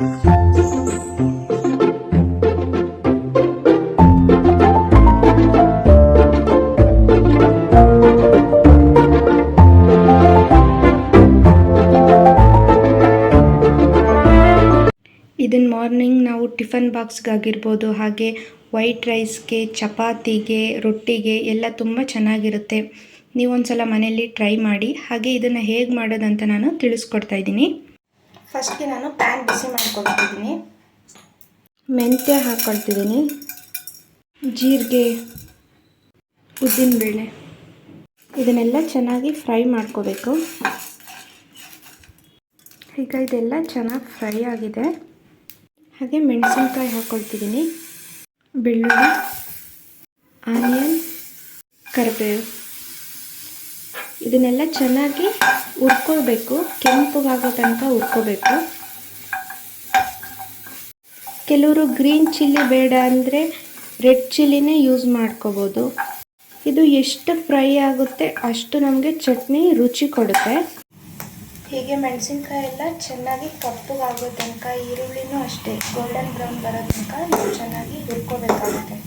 ಇದನ್ನು ಮಾರ್ನಿಂಗ್ ನಾವು ಟಿಫನ್ ಬಾಕ್ಸ್ಗಾಗಿರ್ಬೋದು, ಹಾಗೆ ವೈಟ್ ರೈಸ್ಗೆ, ಚಪಾತಿಗೆ, ರೊಟ್ಟಿಗೆ ಎಲ್ಲ ತುಂಬ ಚೆನ್ನಾಗಿರುತ್ತೆ. ನೀವೊಂದ್ಸಲ ಮನೆಯಲ್ಲಿ ಟ್ರೈ ಮಾಡಿ, ಹಾಗೆ ಇದನ್ನು ಹೇಗೆ ಮಾಡೋದಂತ ನಾನು ತಿಳಿಸ್ಕೊಡ್ತಾ ಇದ್ದೀನಿ. ಫಸ್ಟ್ಗೆ ನಾನು ಪ್ಯಾನ್ ಬಿಸಿ ಮಾಡ್ಕೊಳ್ತಿದ್ದೀನಿ. ಮೆಂತ್ಯ ಹಾಕ್ಕೊಳ್ತಿದ್ದೀನಿ ಜೀರಿಗೆ ಉದ್ದಿನಬೇಳೆ ಇದನ್ನೆಲ್ಲ ಚೆನ್ನಾಗಿ ಫ್ರೈ ಮಾಡ್ಕೋಬೇಕು. ಈಗ ಇದೆಲ್ಲ ಚೆನ್ನಾಗಿ ಫ್ರೈ ಆಗಿದೆ. ಹಾಗೆ ಮೆಣಸಿನ್ಕಾಯಿ ಹಾಕ್ಕೊಳ್ತಿದ್ದೀನಿ ಬೆಳ್ಳುಳ್ಳಿ, ಆನಿಯನ್, ಕರಿಬೇವು. ಇದನ್ನೆಲ್ಲ ಚೆನ್ನಾಗಿ ಹುರ್ಕೊಳ್ಬೇಕು, ಕೆಂಪುಗಾಗೋ ತನಕ ಉರ್ಕೋಬೇಕು ಕೆಲವರು ಗ್ರೀನ್ ಚಿಲ್ಲಿ ಬೇಡ ಅಂದರೆ ರೆಡ್ ಚಿಲ್ಲಿನೇ ಯೂಸ್ ಮಾಡ್ಕೋಬೋದು. ಇದು ಎಷ್ಟು ಫ್ರೈ ಆಗುತ್ತೆ ಅಷ್ಟು ನಮಗೆ ಚಟ್ನಿ ರುಚಿ ಕೊಡುತ್ತೆ. ಹೀಗೆ ಮೆಣಸಿನ್ಕಾಯಿ ಎಲ್ಲ ಚೆನ್ನಾಗಿ ಕಪ್ಪಗಾಗೋ ತನಕ, ಈರುಳ್ಳಿನೂ ಅಷ್ಟೇ ಗೋಲ್ಡನ್ ಬ್ರೌನ್ ಬರೋ ತನಕ ಚೆನ್ನಾಗಿ ಹುರ್ಕೋಬೇಕಾಗುತ್ತೆ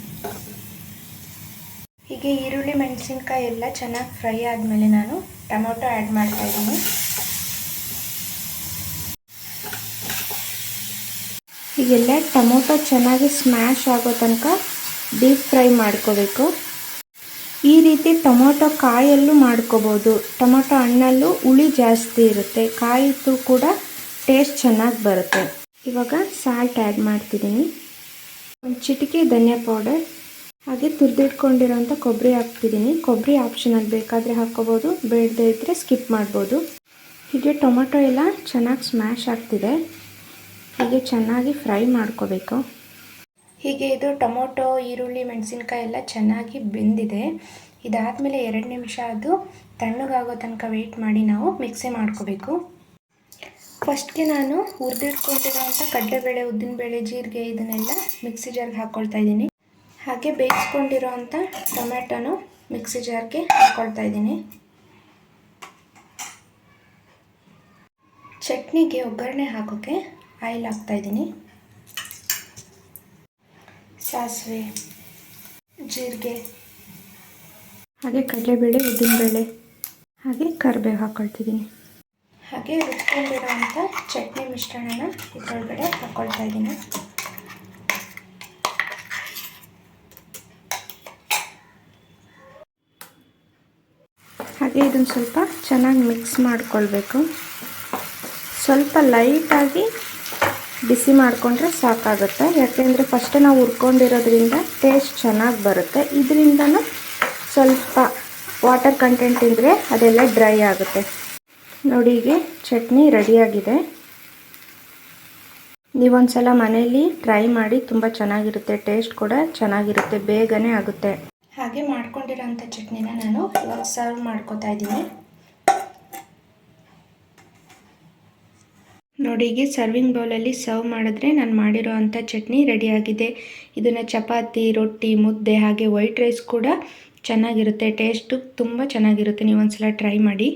ಹೀಗೆ ಈರುಳ್ಳಿ, ಮೆಣಸಿನ್ಕಾಯಿ ಎಲ್ಲ ಚೆನ್ನಾಗಿ ಫ್ರೈ ಆದಮೇಲೆ ನಾನು ಟೊಮೊಟೊ ಆ್ಯಡ್ ಮಾಡ್ತಾ ಇದ್ದೀನಿ. ಹೀಗೆಲ್ಲ ಟೊಮೊಟೊ ಚೆನ್ನಾಗಿ ಸ್ಮ್ಯಾಶ್ ಆಗೋ ತನಕ ಡೀಪ್ ಫ್ರೈ ಮಾಡ್ಕೋಬೇಕು. ಈ ರೀತಿ ಟೊಮೊಟೊ ಕಾಯಲ್ಲೂ ಮಾಡ್ಕೋಬೋದು. ಟೊಮೊಟೊ ಹಣ್ಣಲ್ಲೂ ಹುಳಿ ಜಾಸ್ತಿ ಇರುತ್ತೆ. ಕಾಯಿದ್ದು ಕೂಡ ಟೇಸ್ಟ್ ಚೆನ್ನಾಗಿ ಬರುತ್ತೆ. ಇವಾಗ ಸಾಲ್ಟ್ ಆ್ಯಡ್ ಮಾಡ್ತಿದ್ದೀನಿ. ಒಂದು ಚಿಟಿಕೆ ಧನಿಯಾ ಪೌಡರ್ ಹಾಗೆ ತುರಿದಿಟ್ಕೊಂಡಿರೋಂಥ ಕೊಬ್ಬರಿ ಹಾಕ್ತಿದ್ದೀನಿ ಕೊಬ್ಬರಿ ಆಪ್ಷನಲ್ ಬೇಕಾದರೆ ಹಾಕ್ಕೋಬೋದು. ಬೇಡದೇ ಇದ್ದರೆ ಸ್ಕಿಪ್ ಮಾಡ್ಬೋದು. ಹೀಗೆ ಟೊಮೊಟೊ ಎಲ್ಲ ಚೆನ್ನಾಗಿ ಸ್ಮ್ಯಾಶ್ ಆಗ್ತಿದೆ. ಹೀಗೆ ಚೆನ್ನಾಗಿ ಫ್ರೈ ಮಾಡ್ಕೋಬೇಕು. ಹೀಗೆ ಇದು ಟೊಮೊಟೊ, ಈರುಳ್ಳಿ, ಮೆಣಸಿನ್ಕಾಯಿ ಎಲ್ಲ ಚೆನ್ನಾಗಿ ಬೆಂದಿದೆ. ಇದಾದಮೇಲೆ ಎರಡು ನಿಮಿಷ ಅದು ತಣ್ಣಗಾಗೋ ತನಕ ವೆಯ್ಟ್ ಮಾಡಿ ನಾವು ಮಿಕ್ಸಿ ಮಾಡ್ಕೋಬೇಕು. ಫಸ್ಟ್ಗೆ ನಾನು ಹುರಿದಿಟ್ಕೊಂಡಿರೋಂಥ ಕಡಲೆಬೇಳೆ, ಉದ್ದಿನಬೇಳೆ, ಜೀರಿಗೆ ಇದನ್ನೆಲ್ಲ ಮಿಕ್ಸಿ ಜಾರ್ಗೆ ಹಾಕ್ಕೊಳ್ತಾ ಇದ್ದೀನಿ. ಹಾಗೆ ಬೇಯಿಸ್ಕೊಂಡಿರೋ ಅಂಥ ಮಿಕ್ಸಿ ಜಾರ್ಗೆ ಹಾಕ್ಕೊಳ್ತಾ ಇದ್ದೀನಿ. ಚಟ್ನಿಗೆ ಒಗ್ಗರಣೆ ಹಾಕೋಕ್ಕೆ ಆಯಿಲ್ ಹಾಕ್ತಾ ಇದ್ದೀನಿ. ಸಾಸಿವೆ, ಜೀರಿಗೆ, ಹಾಗೆ ಕಡಲೆಬೇಳೆ, ಉದ್ದಿನಬೇಳೆ, ಹಾಗೆ ಕರಿಬೇವು ಹಾಕ್ಕೊಳ್ತಿದ್ದೀನಿ ಹಾಗೆ ರುಬ್ಕೊಂಡಿರೋಂಥ ಚಟ್ನಿ ಮಿಶ್ರಣನ ಇದ್ರೊಳಗಡೆ ಹಾಕ್ಕೊಳ್ತಾ ಇದ್ದೀನಿ. ಹಾಗೆ ಇದನ್ನು ಸ್ವಲ್ಪ ಚೆನ್ನಾಗಿ ಮಿಕ್ಸ್ ಮಾಡಿಕೊಳ್ಬೇಕು. ಸ್ವಲ್ಪ ಲೈಟಾಗಿ ಬಿಸಿ ಮಾಡಿಕೊಂಡ್ರೆ ಸಾಕಾಗುತ್ತೆ. ಯಾಕೆಂದರೆ ಫಸ್ಟ್ ನಾವು ಹುರ್ಕೊಂಡಿರೋದ್ರಿಂದ ಟೇಸ್ಟ್ ಚೆನ್ನಾಗಿ ಬರುತ್ತೆ. ಇದರಿಂದನೂ ಸ್ವಲ್ಪ ವಾಟರ್ ಕಂಟೆಂಟ್ ಇದ್ದರೆ ಅದೆಲ್ಲ ಡ್ರೈ ಆಗುತ್ತೆ. ನೋಡಿ ಈಗ ಚಟ್ನಿ ರೆಡಿಯಾಗಿದೆ. ನೀವೊಂದು ಸಲ ಮನೆಯಲ್ಲಿ ಟ್ರೈ ಮಾಡಿ ತುಂಬ ಚೆನ್ನಾಗಿರುತ್ತೆ. ಟೇಸ್ಟ್ ಕೂಡ ಚೆನ್ನಾಗಿರುತ್ತೆ. ಬೇಗನೆ ಆಗುತ್ತೆ. ಹಾಗೆ ಮಾಡ್ಕೊಂಡಿರೋಂಥ ಚಟ್ನಿನ ನಾನು ಇವಾಗ ಸರ್ವ್ ಮಾಡ್ಕೋತಾ ಇದ್ದೀನಿ. ನೋಡಿ, ಹೀಗೆ ಸರ್ವಿಂಗ್ ಬೌಲಲ್ಲಿ ಸರ್ವ್ ಮಾಡಿದ್ರೆ ನಾನು ಮಾಡಿರೋ ಅಂಥ ಚಟ್ನಿ ರೆಡಿಯಾಗಿದೆ ಇದನ್ನು ಚಪಾತಿ, ರೊಟ್ಟಿ, ಮುದ್ದೆ ಹಾಗೆ ವೈಟ್ ರೈಸ್ ಕೂಡ ಚೆನ್ನಾಗಿರುತ್ತೆ. ಟೇಸ್ಟು ತುಂಬ ಚೆನ್ನಾಗಿರುತ್ತೆ. ನೀವು ಒಂದ್ಸಲ ಟ್ರೈ ಮಾಡಿ.